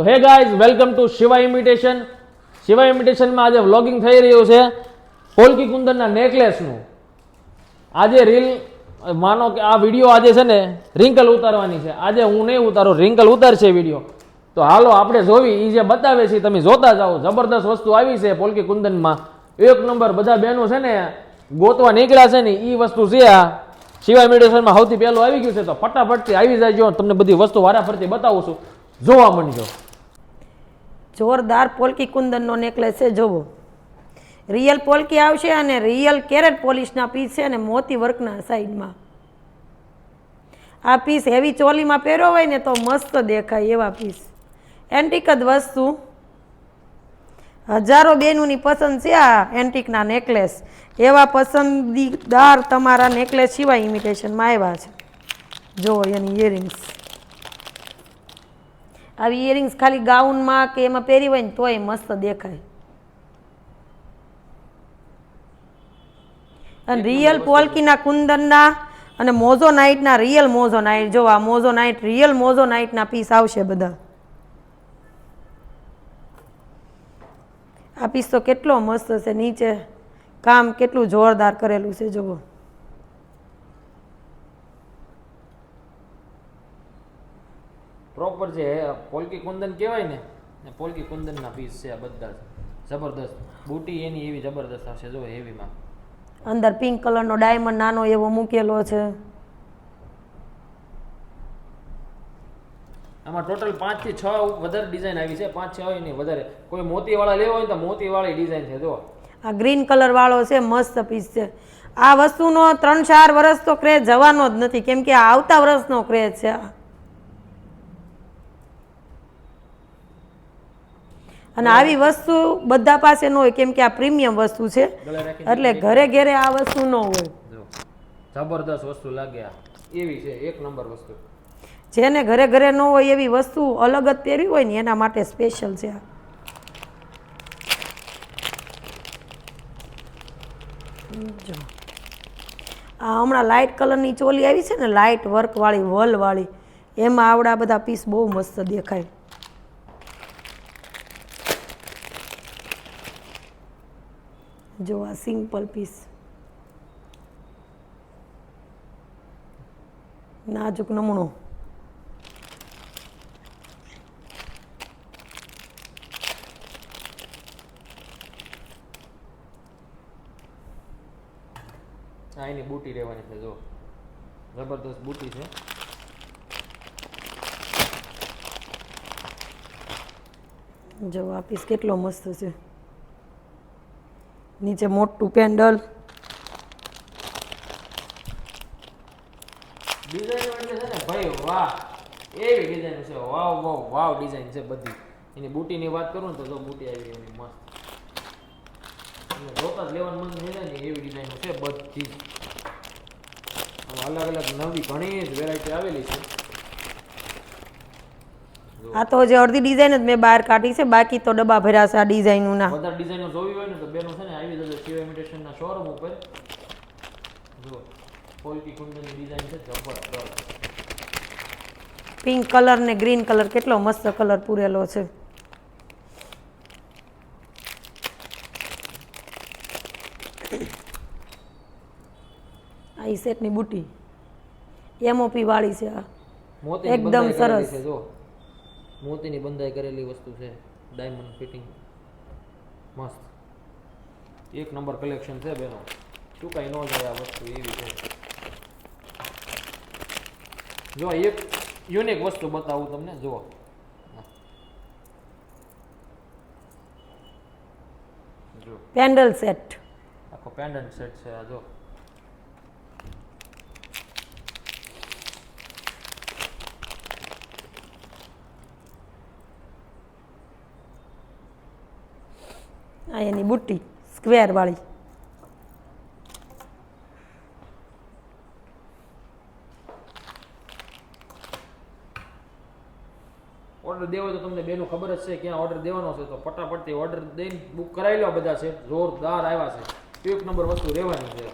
તો hey guys welcome to Shiva imitation Shiva ઇમિટેશનમાં આજે vlogging થઈ રહ્યું છે. પોલકી કુંદનના નેકલેસનું આજે રીલ માનો કે આ વીડિયો આજે છે ને રિંકલ ઉતારવાની છે. આજે હું નહીં ઉતારું રિંકલ ઉતારશે વીડિયો તો હાલો, આપણે જોવી. એ જે બતાવે છે તમે જોતા જાઓ. જબરદસ્ત વસ્તુ આવી છે પોલકી કુંદનમાં. એક નંબર બધા બહેનો છે ને, ગોતવા નીકળ્યા છે ને એ વસ્તુ છે આ. શિવા ઇમિટેશનમાં સૌથી પહેલું આવી ગયું છે, તો ફટાફટથી આવી જાય તમને બધી વસ્તુ વારાફરતી બતાવું છું. જોવા માંડજો. જોરદાર પોલકી કુંદનનો નેકલેસ છે, જોવો. રિયલ પોલકી આવશે અને રિયલ કેરેટ પોલિશના પીસ છે અને મોતી વર્કના સાઈડમાં. આ પીસ હેવી ચોલીમાં પહેર્યો હોય ને તો મસ્ત દેખાય એવા પીસ. એન્ટિક જ વસ્તુ. હજારો બેનુંની પસંદ છે આ એન્ટિકના નેકલેસ. એવા પસંદીદાર તમારા નેકલેસ સિવાય ઇમિટેશનમાં આવ્યા છે. જુઓ એની ઇયરિંગ્સ આવી ઇયરિંગ્સ ખાલી ગાઉનમાં કે એમાં પહેરી હોય ને તોય મસ્ત દેખાય. અને રિયલ પોલકીના કુંદનના અને મોઝો નાઇટના રિયલ મોઝો નાઇટ. જો આ મોઝો નાઇટ રિયલ મોઝો નાઇટના પીસ આવશે બધા. આ પીસ તો કેટલો મસ્ત છે નીચે કામ કેટલું જોરદાર કરેલું છે જુઓ. પ્રોપર જે પોલકી કુંદન કહેવાય ને એ પોલકી કુંદનના પીસ છે આ બધા જબરદસ્ત. બુટી એની એવી જબરદસ્ત આવશે જો હેવીમાં. અંદર પિંક કલરનો ડાયમંડ નાનો એવો મૂકેલો છે. આમાં ટોટલ પાંચથી છ વધારે ડિઝાઇન આવી છે. પાંચ છ હોય નહીં વધારે. કોઈ મોતીવાળા લેવા હોય તો તો મોતીવાળી ડિઝાઇન છે જો. આ ગ્રીન કલર વાળો છે મસ્ત પીસ છે. આ વસ્તુનો ત્રણ ચાર વર્ષ તો ક્રેઝ જવાનો જ નથી. કેમ કે આ આવતા વર્ષનો ક્રેઝ છે આ. અને આવી વસ્તુ બધા પાસે ન હોય કેમ કે આ પ્રીમિયમ વસ્તુ છે. એટલે ઘરે ઘરે આ વસ્તુ ન હોય. જબરદસ્ત વસ્તુ લાગ્યા એવી છે એક નંબર વસ્તુ. જેને ઘરે ઘરે ન હોય એવી વસ્તુ અલગ જ પહેરવી હોય ને એના માટે સ્પેશિયલ છે આ. આ હમણાં લાઇટ કલરની ચોલી આવી છે ને લાઇટ વર્કવાળી વલવાળી એમાં આવડા બધા પીસ બહુ મસ્ત દેખાય. જો આ સિમ્પલ પીસ. નાજુક નમૂનો આ એની બુટી રહેવાની છે જો. જબરદસ્ત બુટી છે. જો આ પીસ કેટલો મસ્ત છે. નીચે મોટું પેન્ડલ. ડિઝાઇન એટલે છે ને ભાઈ, વાહ. એવી ડિઝાઇન છે. વાવ વાવ વાવ ડિઝાઇન છે બધી. એની બુટીની વાત કરું ને તો બુટી આવી એની મસ્ત. જોતા જ લેવાનું મન થઈ જાય ને એવી ડિઝાઇન છે બધી. અલગ અલગ નવી ઘણી જ વેરાયટી આવેલી છે. આ તો જે અડધી ડિઝાઇન જ મેં બહાર કાઢી છે બાકી તો ડબ્બા ભર્યા છે આ ડિઝાઇનના વધારે ડિઝાઇનો જોવી હોય ને તો બેનો છે ને આવી જશે શિવ ઇમિટેશનના શોરૂમ ઉપર જો પોલકી કુંદનની ડિઝાઇન છે જબરદસ્ત. પિંક કલર ને ગ્રીન કલર કેટલો મસ્ત કલર પૂરેલો છે. આ સેટની બુટી. એમઓપી વાળી છે આ. એકદમ સરસ. છે જો મોતીની બંધાઈ કરેલી વસ્તુ છે ડાયમંડ ફિટિંગ મસ્ત. એક નંબર કલેક્શન છે બેનો. ચૂકાઈ ન જાય આ વસ્તુ એવી છે. જો એક યુનિક વસ્તુ બતાવું તમને જુઓ. જો. પેન્ડલ સેટ આખો પેન્ડન્ટ સેટ છે આ જો. આ એની બુટ્ટી સ્ક્વેરવાળી ઓર્ડર દેવો તો તમને બેનું ખબર જ છે ક્યાં ઓર્ડર દેવાનો છે. તો ફટાફટથી ઓર્ડર દઈને બુક કરાવી લો બધા છે જોરદાર આવ્યા છે. એક નંબર વસ્તુ રહેવાની છે.